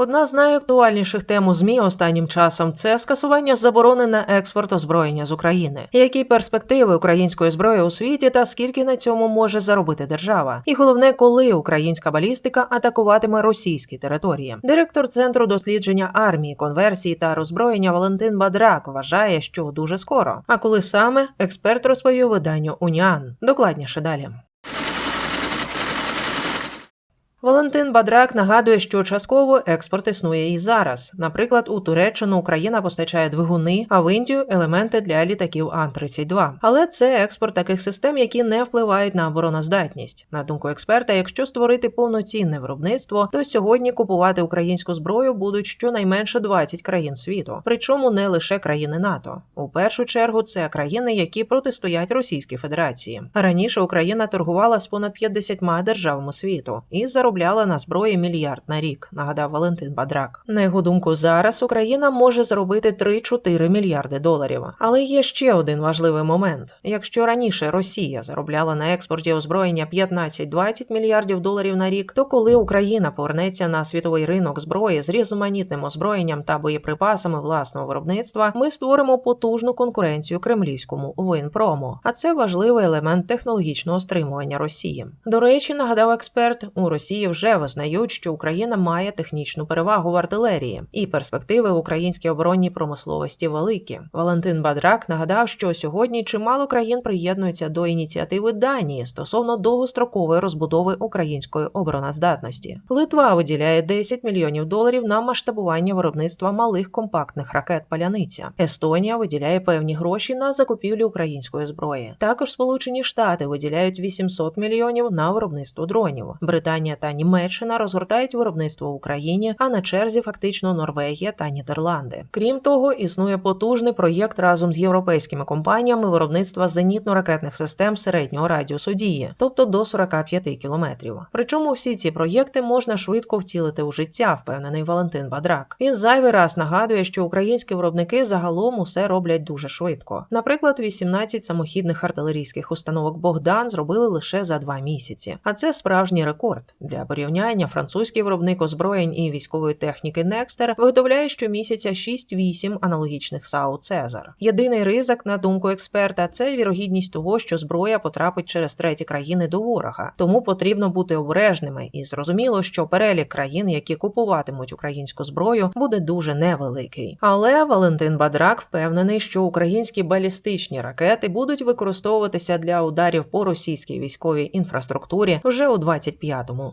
Одна з найактуальніших тем у змі останнім часом це скасування заборони на експорт озброєння з України. Які перспективи української зброї у світі та скільки на цьому може заробити держава? І головне, коли українська балістика атакуватиме російські території. Директор центру дослідження армії, конверсії та роззброєння Валентин Бадрак вважає, що дуже скоро. А коли саме експерт розповів виданню Уніан. Докладніше далі. Валентин Бадрак нагадує, що частково експорт існує і зараз. Наприклад, у Туреччину Україна постачає двигуни, а в Індію елементи для літаків Ан-32. Але це експорт таких систем, які не впливають на обороноздатність. На думку експерта, якщо створити повноцінне виробництво, то сьогодні купувати українську зброю будуть щонайменше 20 країн світу, причому не лише країни НАТО. У першу чергу це країни, які протистоять Російській Федерації. Раніше Україна торгувала з понад 50 державами світу і заробляла на зброї мільярд на рік, нагадав Валентин Бадрак. На його думку, зараз Україна може заробити 3-4 мільярди доларів. Але є ще один важливий момент: якщо раніше Росія заробляла на експорті озброєння 15-20 мільярдів доларів на рік, то коли Україна повернеться на світовий ринок зброї з різноманітним озброєнням та боєприпасами власного виробництва, ми створимо потужну конкуренцію кремлівському воєнпрому. А це важливий елемент технологічного стримування Росії. До речі, нагадав експерт, у Росії вже визнають, що Україна має технічну перевагу в артилерії, і перспективи в українській оборонній промисловості великі. Валентин Бадрак нагадав, що сьогодні чимало країн приєднуються до ініціативи Данії стосовно довгострокової розбудови української обороноздатності. Литва виділяє 10 мільйонів доларів на масштабування виробництва малих компактних ракет Паляниця. Естонія виділяє певні гроші на закупівлю української зброї. Також Сполучені Штати виділяють 800 мільйонів на виробництво дронів. Британія та Німеччина розгортають виробництво в Україні, а на черзі фактично Норвегія та Нідерланди. Крім того, існує потужний проєкт разом з європейськими компаніями виробництва зенітно-ракетних систем середнього радіусу дії, тобто до 45 кілометрів. Причому всі ці проєкти можна швидко втілити у життя, впевнений Валентин Бадрак. Він зайвий раз нагадує, що українські виробники загалом усе роблять дуже швидко. Наприклад, 18 самохідних артилерійських установок Богдан зробили лише за два місяці, а це справжній рекорд. Порівняння французький виробник озброєнь і військової техніки Некстер виготовляє щомісяця 6-8 аналогічних САУ Цезар. Єдиний ризик, на думку експерта, це вірогідність того, що зброя потрапить через треті країни до ворога. Тому потрібно бути обережними і зрозуміло, що перелік країн, які купуватимуть українську зброю, буде дуже невеликий. Але Валентин Бадрак впевнений, що українські балістичні ракети будуть використовуватися для ударів по російській військовій інфраструктурі вже у 25-му